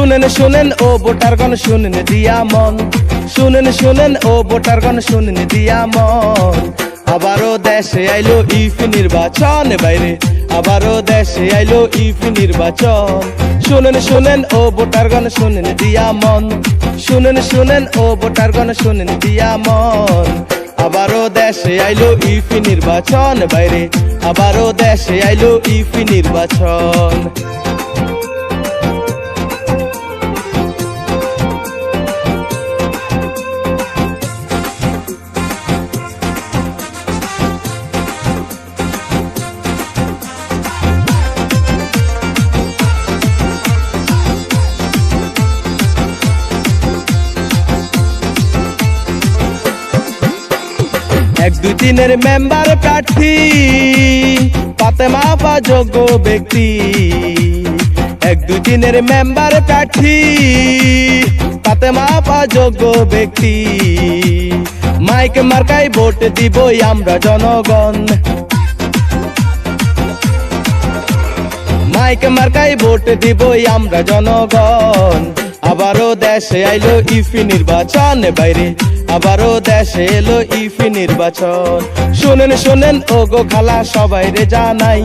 শুনেন শুনেন, ও ভোটারগণ শুনেন দিয়া মন। শুনেন শুনেন, ও ভোটারগণ শুনেন দিয়া মন। আবারও দেশে আইলো ইফি নির্বাচন বাইরে। আবারও দেশে আইলো ইফি নির্বাচন। শুনেন শুনেন, ও ভোটারগণ শুনেন দিয়া মন। শুনেন শুনেন, ও ভোটারগণ শুনেন দিয়া মন। আবারও দেশে আইলো ইফি নির্বাচন বাইরে। আবারও দেশে আইলো ইফি নির্বাচন। এক দুই তিনের মেম্বার প্রার্থী। পাতে মাপা যোগ্য ব্যক্তি। এক দুই তিনের মেম্বার প্রার্থী। পাতে মাপা যোগ্য ব্যক্তি। মাইক মার্কাই ভোট দিবই আমরা জনগণ। মাইক মার্কাই ভোট দিবই আমরা জনগণ। আবারও দেশে আইলো ইফি নির্বাচন বাইরে। আবারও দেশে এলো ইফি নির্বাচন। শোনেন শোনেন ও গো খালা, সবাই রে জানাই।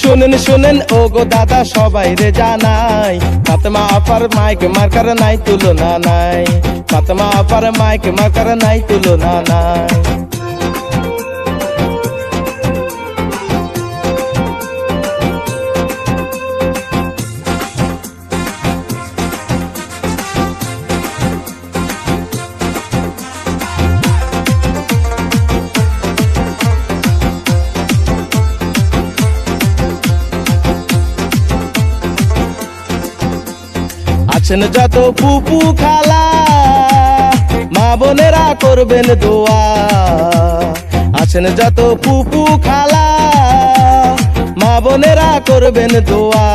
শোনেন শোনেন ও গো দাদা, সবাই রে জানাই। ফাতেমা আপার মাইক মার্কার নাই, তুলনা নাই। ফাতেমা আপার মাইক মার্কার নাই, তুলনা নাই। আছেন যত পুপু খালা, মা বোনেরা করবেন দোয়া। আছেন যত পুপু খালা, মা বোনেরা করবেন দোয়া।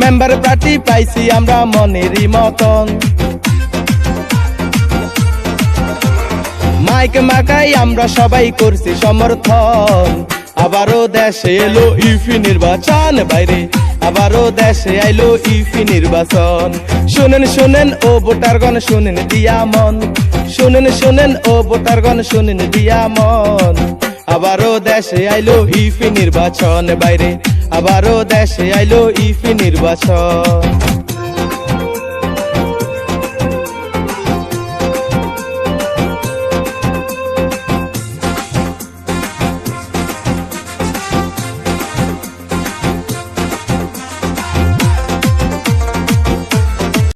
মেম্বার পার্টি পাইছি আমরা মনেরই মতন। মাইক মাকাই আমরা সবাই করছি সমর্থন। আবারও দেশে এলো ইফি নির্বাচন, বাইরে আবারও দেশে আইলো ইফি নির্বাচন। শুনেন শুনেন, ও ভোটারগণ, শুনেন দিয়া মন। শুনেন শুনেন, ও ভোটারগণ, শুনেন দিয়া মন। আবারও দেশে আইলো ইফি নির্বাচন, বাইরে আবারও দেশে আইলো ইফি নির্বাচন।